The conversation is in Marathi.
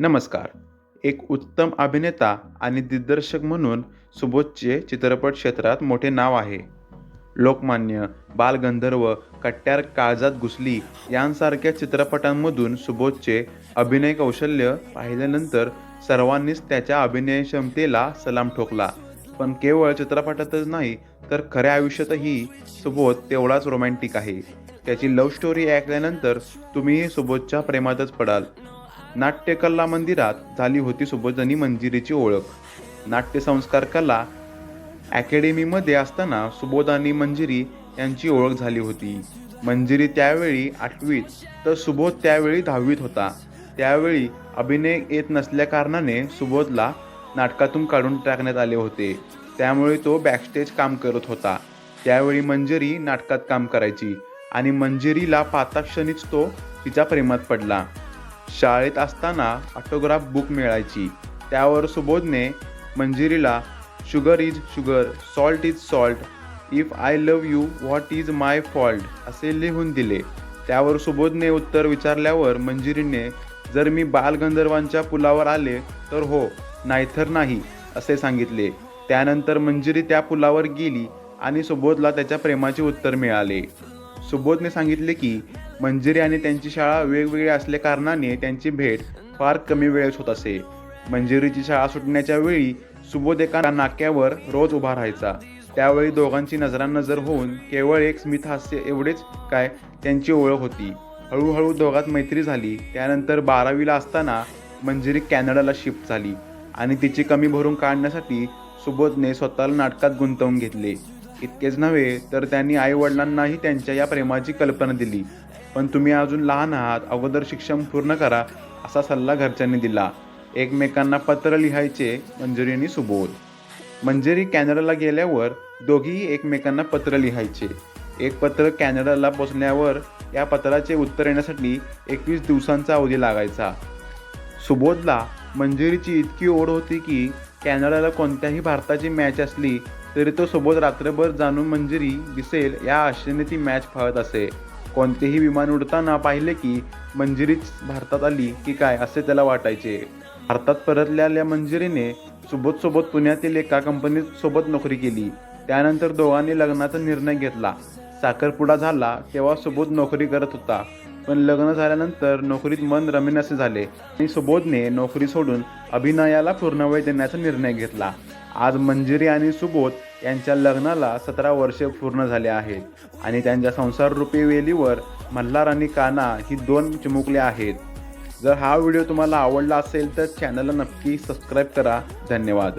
नमस्कार. एक उत्तम अभिनेता आणि दिग्दर्शक म्हणून सुबोधचे चित्रपट क्षेत्रात मोठे नाव आहे. लोकमान्य बालगंधर्व कट्यार काळजात घुसली यांसारख्या चित्रपटांमधून सुबोधचे अभिनय कौशल्य पाहिल्यानंतर सर्वांनीच त्याच्या अभिनय क्षमतेला सलाम ठोकला. पण केवळ चित्रपटातच नाही तर खऱ्या आयुष्यातही सुबोध तेवढाच रोमॅन्टिक आहे. त्याची लव्ह स्टोरी ऐकल्यानंतर तुम्हीही सुबोधच्या प्रेमातच पडाल. नाट्यकला मंदिरात झाली होती सुबोधनी मंजिरीची ओळख. नाट्यसंस्कार कला अकॅडमीमध्ये असताना सुबोध आणि मंजिरी यांची ओळख झाली होती. मंजिरी त्यावेळी आठवीत तर सुबोध त्यावेळी दहावीत होता. त्यावेळी अभिनय येत नसल्याकारणाने सुबोधला नाटकातून काढून टाकण्यात आले होते. त्यामुळे तो बॅकस्टेज काम करत होता. त्यावेळी मंजिरी नाटकात काम करायची आणि मंजिरीला पाताक्षणीच तो तिच्या प्रेमात पडला. शाळेत असताना ऑटोग्राफ बुक मिळायची. त्यावर सुबोधने मंजिरीला sugar is sugar salt is salt if I love you what is my fault असे लिहून दिले. त्यावर सुबोधने उत्तर विचारल्यावर मंजिरीने जर मी बालगंधर्वांच्या पुलावर आले तर हो नाहीतर नाही असे सांगितले. त्यानंतर मंजिरी त्या पुलावर गेली आणि सुबोधला त्याच्या प्रेमाचे उत्तर मिळाले. सुबोधने सांगितले की मंजिरी आणि त्यांची शाळा वेगवेगळी असल्या कारणाने त्यांची भेट फार कमी वेळेस होत असे. मंजिरीची शाळा सुटण्याच्या वेळी सुबोध एका नाक्यावर रोज उभा राहायचा. त्यावेळी दोघांची नजरानजर होऊन केवळ एक स्मित हास्य एवढेच काय त्यांची ओळख होती. हळूहळू दोघात मैत्री झाली. त्यानंतर बारावीला असताना मंजिरी कॅनडाला शिफ्ट झाली आणि तिची कमी भरून काढण्यासाठी सुबोधने स्वतःला नाटकात गुंतवून घेतले. इतकेच नव्हे तर त्यांनी आईवडिलांनाही त्यांच्या या प्रेमाची कल्पना दिली. पण तुम्ही अजून लहान आहात अगोदर शिक्षण पूर्ण करा असा सल्ला घरच्यांनी दिला. एकमेकांना पत्र लिहायचे मंजुरी आणि सुबोध. मंजुरी कॅनडाला गेल्यावर दोघीही एकमेकांना पत्र लिहायचे. एक पत्र कॅनडाला पोचल्यावर या पत्राचे उत्तर येण्यासाठी एकवीस दिवसांचा अवधी लागायचा. सुबोधला मंजुरीची इतकी ओढ होती की कॅनडाला कोणत्याही भारताची मॅच असली तरी तो सुबोध रात्रभर जाणून मंजुरी दिसेल या आशेने ती मॅच पाहत असे. कोणतेही विमान उडताना पाहिले की मंजिरीच भारतात आली की काय असे त्याला वाटायचे. भारतात परतलेल्या मंजिरीने सुबोधसोबत पुण्यातील एका कंपनीत सोबत नोकरी केली. त्यानंतर दोघांनी लग्नाचा निर्णय घेतला. साखरपुडा झाला तेव्हा सुबोध नोकरी करत होता. पण लग्न झाल्यानंतर नोकरीत मन रमेन असे झाले आणि सुबोधने नोकरी सोडून अभिनयाला पूर्ण वेळ देण्याचा निर्णय घेतला. आज मंजिरी आणि सुबोध यांच्या लग्नाला सतरा वर्षे पूर्ण झाले आहेत आणि त्यांच्या संसाररूपी वेलीवर मल्हार आणि काना ही दोन चिमुकले आहेत. जर हा व्हिडिओ तुम्हाला आवडला असेल तर चॅनलला नक्की सबस्क्राईब करा. धन्यवाद.